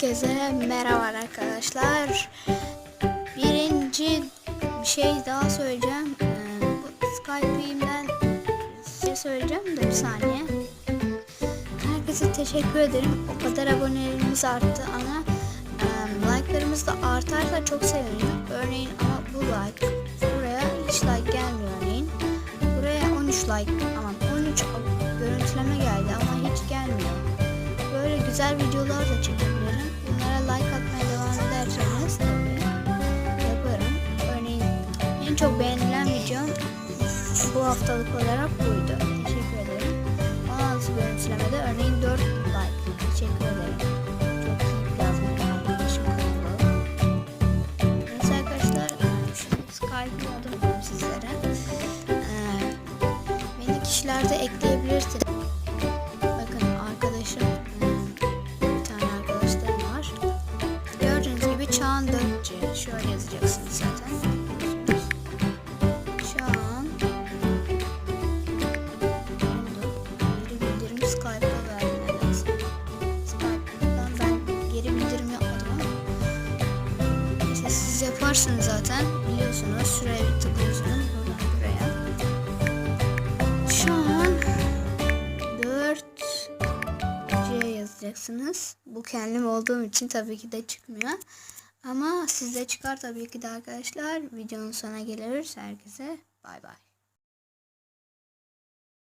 Herkese merhaba arkadaşlar. Birinci bir şey daha söyleyeceğim. Ee, Skype'imden size söyleyeceğim de bir saniye. Herkese teşekkür ederim. O kadar abonelerimiz arttı ama e, like'larımız da artarsa çok sevinirim. Örneğin ama bu like buraya hiç like gelmiyor örneğin. Buraya 13 like aman 13 görüntüleme geldi ama hiç gelmiyor. Böyle güzel videolar çok beğenilen videom bu haftalık olarak buydu. Teşekkür ederim. 16 görüntülemede örneğin 4 like. Teşekkür ederim. Çok iyi yazmış arkadaşım kanalı. Neyse arkadaşlar Skype'ı adım sizlere. Ee, beni kişilerde ekleyebilirsiniz. Bakın arkadaşım bir tane arkadaşlarım var. Gördüğünüz gibi Çağan 4C. Şöyle yazacaksınız zaten. Yaparsınız zaten. Biliyorsunuz. Şuraya bir tıklıyorsunuz. Buradan buraya. Şu an 4 C yazacaksınız. Bu kendim olduğum için tabii ki de çıkmıyor. Ama sizde çıkar tabii ki de arkadaşlar. Videonun sonuna geliriz. Herkese bay bay.